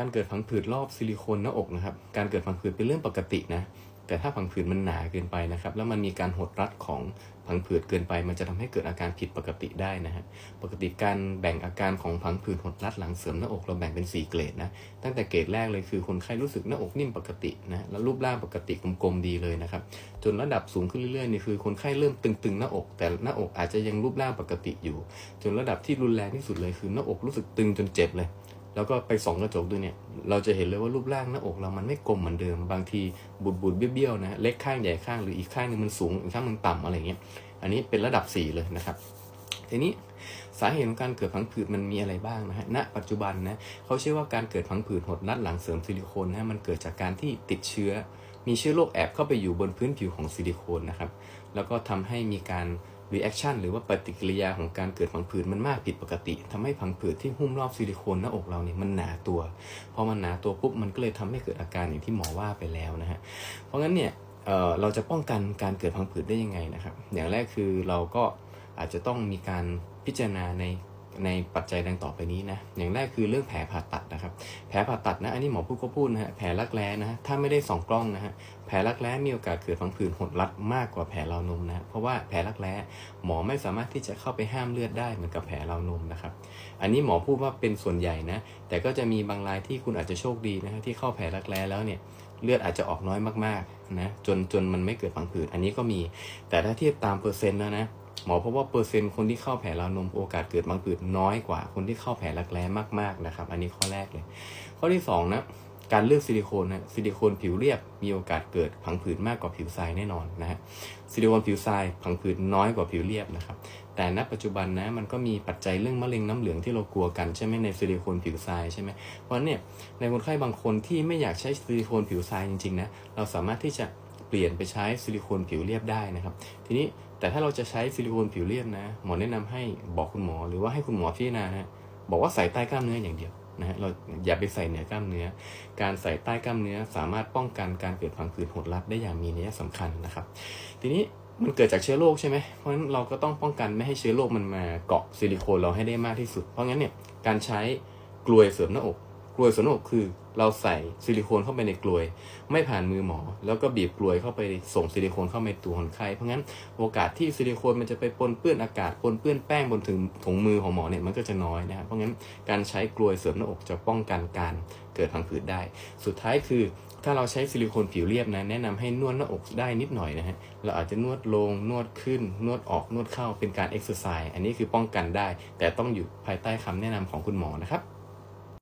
การเกิดพังผืดรอบซิลิโคนหน้าอกนะครับ การเกิดพังผืดเป็นเรื่องปกตินะ แต่ถ้าพังผืดมันหนาเกินไปนะครับ แล้วมันมีการหดรัดของพังผืดเกินไป มันจะทำให้เกิดอาการผิดปกติได้นะฮะ ปกติการแบ่งอาการของพังผืดหดรัดหลังเสริมหน้าอกเราแบ่งเป็น 4 เกรดนะ ตั้งแต่เกรดแรกเลยคือคนไข้รู้สึกหน้าอกนิ่มปกตินะ แล้วรูปร่างปกติกลมๆดีเลยนะครับ จนระดับสูงขึ้นเรื่อยๆนี่คือคนไข้เริ่มตึงๆหน้าอก แต่หน้าอกอาจจะยังรูปร่างปกติอยู่ จนระดับที่รุนแรงที่สุดเลยคือหน้าอกรู้สึกตึงจนเจ็บเลย แล้วก็ไปส่องกระจกดูเนี่ย เราจะเห็นเลยว่ารูปร่างหน้าอกเรามันไม่กลมเหมือนเดิม บางทีบุดบุดเบี้ยวๆนะ เล็กข้างใหญ่ข้างหรืออีกข้างหนึงมันสูงอีกข้างมันต่ำอะไรเงี้ย อันนี้เป็นระดับ 4 เลยนะครับ ทีนี้สาเหตุของการเกิดพังผืดมันมีอะไรบ้างนะฮะ ณ ปัจจุบันนะเขาเชื่อว่าการเกิดพังผืดหดรัดหลังเสริมซิลิโคนนะมันเกิดจากการที่ติดเชื้อ มีเชื้อโรคแอบเข้าไปอยู่บนพื้นผิวของซิลิโคนนะครับ แล้วก็ทำให้มีการ reaction หรือว่าปฏิกิริยาของการเกิดผังผืดมันมากผิดปกติทำให้ผังผืดที่หุ้มรอบซิลิโคนหน้าอกเราเนี่ยมันหนาตัวพอมันหนาตัวปุ๊บมันก็เลยทำให้เกิดอาการอย่างที่หมอว่าไปแล้วนะฮะเพราะงั้นเนี่ยเเราจะป้องกันการเกิดผังผืดได้ยังไงนะครับ อย่างแรกคือเราก็อาจจะต้องมีการพิจารณาใน ในปัจจัยดังต่อไปนี้นะ อย่างแรกคือเรื่องแผลผ่าตัดนะครับ แผลผ่าตัดนะ อันนี้หมอพูดก็พูดนะฮะ แผลรักแร้นะฮะ ถ้าไม่ได้ส่องกล้องนะฮะ แผลรักแร้มีโอกาสเกิดพังผืดหดรัดมากกว่าแผลราวนมนะ เพราะว่าแผลรักแร้หมอไม่สามารถที่จะเข้าไปห้ามเลือดได้เหมือนกับแผลราวนมนะครับ อันนี้หมอพูดว่าเป็นส่วนใหญ่นะ แต่ก็จะมีบางรายที่คุณอาจจะโชคดีนะฮะที่เข้าแผลรักแร้แล้วเนี่ยเลือดอาจจะออกน้อยมากๆนะจนจนมันไม่เกิดพังผืดอันนี้ก็มี แต่ถ้าเทียบตามเปอร์เซ็นต์แล้วนะ หมอพบว่าเปอร์เซ็นต์คนที่เข้าแผลราวนมโอกาสเกิดพังผืดน้อยกว่าคนที่เข้าแผลรักแร้มากๆนะครับ อันนี้ข้อแรกเลย ข้อที่สองนะการเลือกซิลิโคนนะซิลิโคนผิวเรียบมีโอกาสเกิดพังผืดมากกว่าผิวทรายแน่นอนนะฮะซิลิโคนผิวทรายพังผืดน้อยกว่าผิวเรียบนะครับ แต่ณปัจจุบันนะมันก็มีปัจจัยเรื่องมะเร็งน้ำเหลืองที่เรากลัวกันใช่ไหมในซิลิโคนผิวทรายใช่ไหมเพราะเนี่ยในคนไข้บางคนที่ไม่อยากใช้ซิลิโคนผิวทรายจริงๆนะเราสามารถที่จะ เปลี่ยนไปใช้ซิลิโคนผิวเรียบได้นะครับ ทีนี้แต่ถ้าเราจะใช้ซิลิโคนผิวเรียบนะ หมอแนะนำให้บอกคุณหมอหรือว่าให้คุณหมอพิจารณานะบอกว่าใส่ใต้กล้ามเนื้ออย่างเดียวนะฮะเราอย่าไปใส่เหนือกล้ามเนื้อ การใส่ใต้กล้ามเนื้อสามารถป้องกันการเกิดพังผืดหดรัดได้อย่างมีนัยสำคัญนะครับ ทีนี้มันเกิดจากเชื้อโรคใช่ไหม เพราะฉะนั้นเราก็ต้องป้องกันไม่ให้เชื้อโรคมันมาเกาะซิลิโคนเราให้ได้มากที่สุด เพราะงั้นเนี่ยการใช้กลวยเสริมหน้าอก ลวยสน้าอกคือเราใส่ซิลิโคนเข้าไปในกลวย ไม่ผ่านมือหมอ แล้วก็บีบกลวยเข้าไปส่งซิลิโคนเข้าไปตัวคนไข้เพราะงั้นโอกาสที่ซิลิโคนมันจะไปปนเปื้อนอากาศปนเปื้อนแป้งบนถึงถุงมือของหมอเนี่ยมันก็จะน้อยนะครับเพราะงั้นการใช้กลวยเสริมหน้าอกจะป้องกันการเกิดพังผืดได้ สุดท้ายคือถ้าเราใช้ซิลิโคนผิวเรียบนะแนะนำให้นวดหน้าอกได้นิดหน่อยนะฮะเราอาจจะนวดลงนวดขึ้น นวดออกนวดเข้าเป็นการเอ็กซ์ไซส์อันนี้คือป้องกันได้ แต่ต้องอยู่ภายใต้คำแนะนำของคุณหมอนะครับ